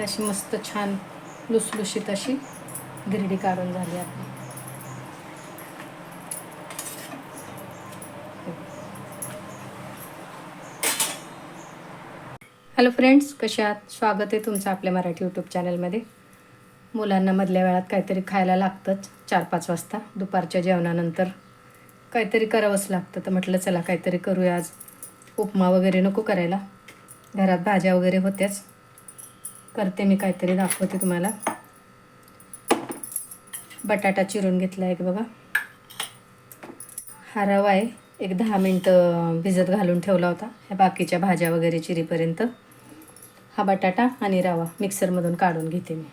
अशी मस्त छान लुसलुशीत अशी गिरडी काढून झाली आपली. हॅलो फ्रेंड्स कसे आहात? स्वागत आहे तुमचं आपल्या मराठी यूट्यूब चॅनलमध्ये. मुलांना मधल्या वेळात काहीतरी खायला लागतंच चार पाच वाजता. दुपारच्या जेवणानंतर काहीतरी करावंच लागतं. तर म्हटलं चला काहीतरी करूया आज. उपमा वगैरे नको करायला. घरात भाज्या वगैरे होत्याच. करते मी काहीतरी दाखवते तुम्हाला. बटाटा चिरून घेतला आहे बघा. हा रवा आहे एक दहा मिनटं भिजत घालून ठेवला होता ह्या बाकीच्या भाज्या वगैरे चिरीपर्यंत. हा बटाटा आणि रवा मिक्सरमधून काढून घेते मी.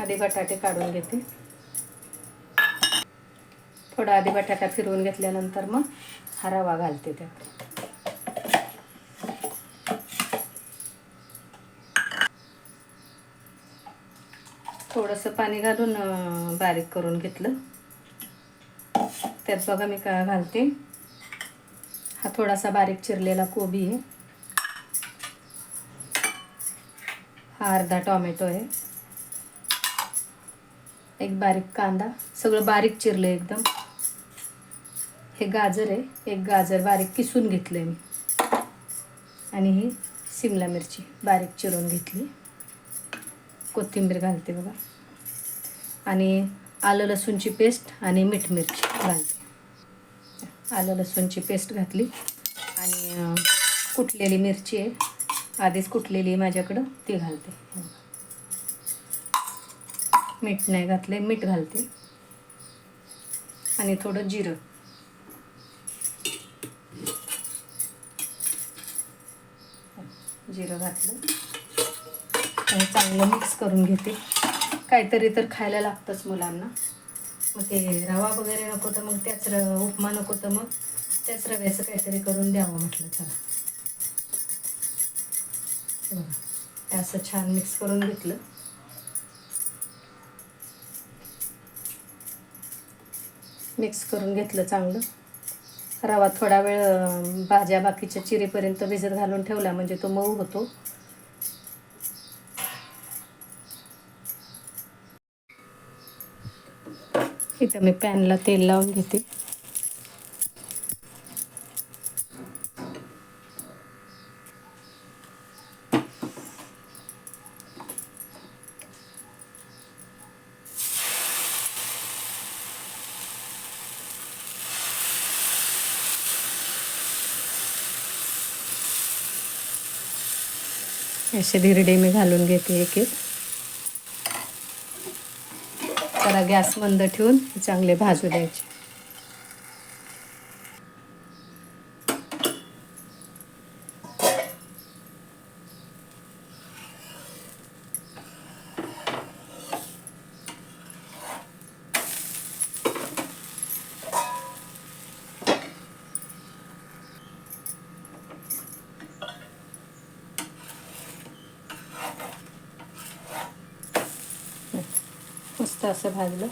आधी बटाटे काढून घेते. थोडा आधी बटाटा फिरवून घेतल्यानंतर मग हा रवा घालते त्यात. थोडंसं पाणी घालून बारीक करून घेतलं. त्यात बघा मी का घालते. हा थोडासा बारीक चिरलेला कोबी आहे. हा अर्धा टॉमॅटो आहे. एक बारीक कांदा. सगळं बारीक चिरलं एकदम. हे गाजर आहे. एक गाजर बारीक किसून घेतलं मी. आणि ही सिमला मिरची बारीक चिरून घेतली. कोथिंबीर घालते बघा. आणि आलं लसूणची पेस्ट आणि मीठ मिरची घालते. आलं लसूणची पेस्ट घातली आणि कुटलेली मिरची आहे. आधीच कुटलेली आहे माझ्याकडं ती घालते. मीठ नाही घातले मीठ घालते. आणि थोडं जिरं. जिरं घातलं. आणि चांगलं मिक्स करून घेते. काहीतरी तर खायला लागतंच मुलांना. मग ते रवा वगैरे नको तर मग त्याच र उपमा नको तर मग त्याच रव्याचं काहीतरी करून द्यावं म्हटलं चला असं छान मिक्स करून घेतलं. मिक्स करून घेतलं चांगलं. रवा थोडा वेळ भाज्या बाकीच्या चिरीपर्यंत भिजत घालून ठेवला म्हणजे तो मऊ होतो. इथं मी पॅनला तेल लावून घेते असे धिरडे मी घालून घेते एक एक जरा गॅस मंद ठेवून चांगले भाजू द्यायचे मस्त असं भाजलं.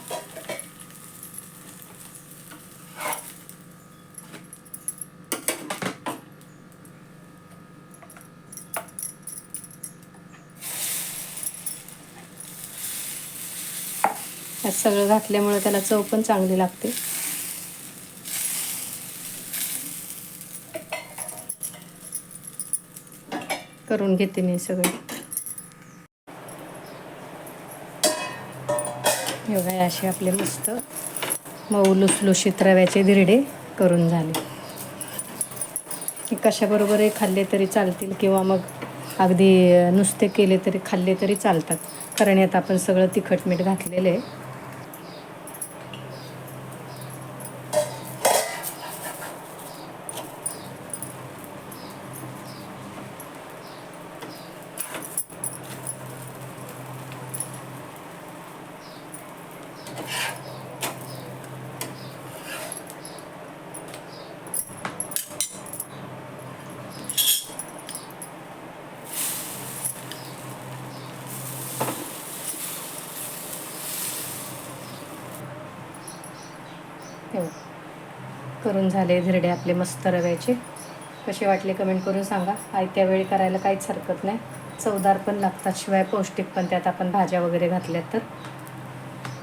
सगळं घातल्यामुळे त्याला चव पण चांगली लागते. करून घेते मी सगळे. हे बघा असे आपले मस्त मऊ लुसलुशीत रव्याचे धिरडे करून झाले. कशाबरोबरही खाल्ले तरी चालतील किंवा मग अगदी नुसते केले तरी खाल्ले तरी चालतात. कारण यात आपण सगळं तिखट मीठ घातलेलं आहे. हो. करून झाले धिरडे आपले मस्त रव्याचे. कसे वाटले कमेंट करून सांगा. आयत्या वेळी करायला काहीच हरकत नाही. चवदार पण लागतात शिवाय पौष्टिक पण. त्यात आपण भाज्या वगैरे घातल्यात तर.